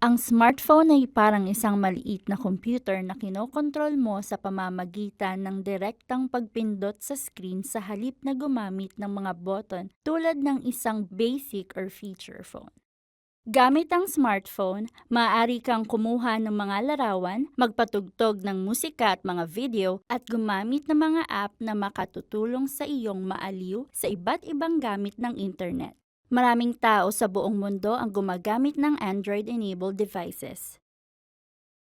Ang smartphone ay parang isang maliit na computer na kinokontrol mo sa pamamagitan ng direktang pagpindot sa screen sa halip na gumamit ng mga button tulad ng isang basic or feature phone. Gamit ang smartphone, maaari kang kumuha ng mga larawan, magpatugtog ng musika at mga video, at gumamit ng mga app na makatutulong sa iyong maaliw sa iba't ibang gamit ng internet. Maraming tao sa buong mundo ang gumagamit ng Android-enabled devices.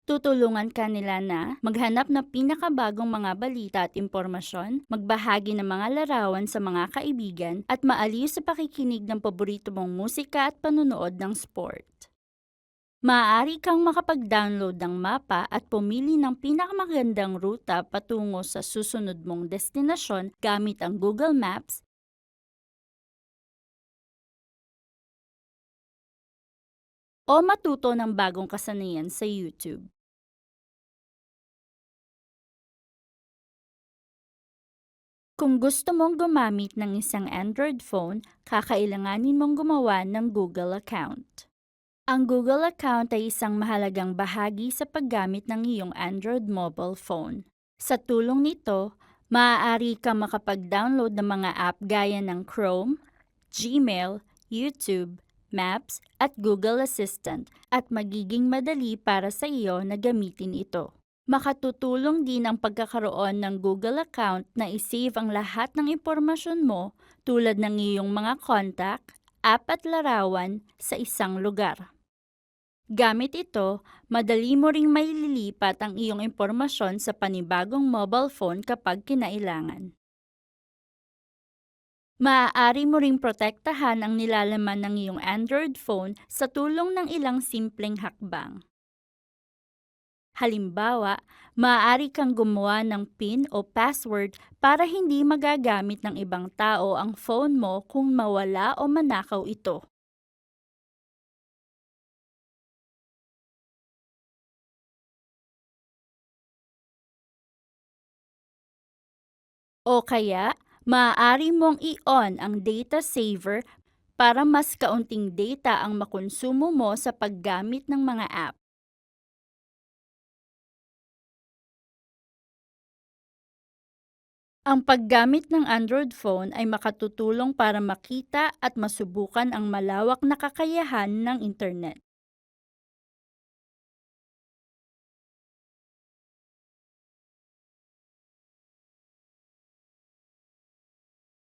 Tutulungan ka nila na maghanap ng pinakabagong mga balita at impormasyon, magbahagi ng mga larawan sa mga kaibigan, at maaliw sa pakikinig ng paborito mong musika at panunood ng sport. Maaari kang makapag-download ng mapa at pumili ng pinakamagandang ruta patungo sa susunod mong destinasyon gamit ang Google Maps o matuto ng bagong kasanayan sa YouTube. Kung gusto mong gumamit ng isang Android phone, kakailanganin mong gumawa ng Google account. Ang Google account ay isang mahalagang bahagi sa paggamit ng iyong Android mobile phone. Sa tulong nito, maaari kang makapag-download ng mga app gaya ng Chrome, Gmail, YouTube, Maps at Google Assistant at magiging madali para sa iyo na gamitin ito. Makatutulong din ang pagkakaroon ng Google account na isave ang lahat ng impormasyon mo tulad ng iyong mga contact, app at larawan sa isang lugar. Gamit ito, madali mo ring maililipat ang iyong impormasyon sa panibagong mobile phone kapag kinailangan. Maaari mo ring protektahan ang nilalaman ng iyong Android phone sa tulong ng ilang simpleng hakbang. Halimbawa, maaari kang gumawa ng PIN o password para hindi magagamit ng ibang tao ang phone mo kung mawala o manakaw ito. O kaya, maaari mong i-on ang data saver para mas kaunting data ang makonsumo mo sa paggamit ng mga app. Ang paggamit ng Android phone ay makatutulong para makita at masubukan ang malawak na kakayahan ng internet.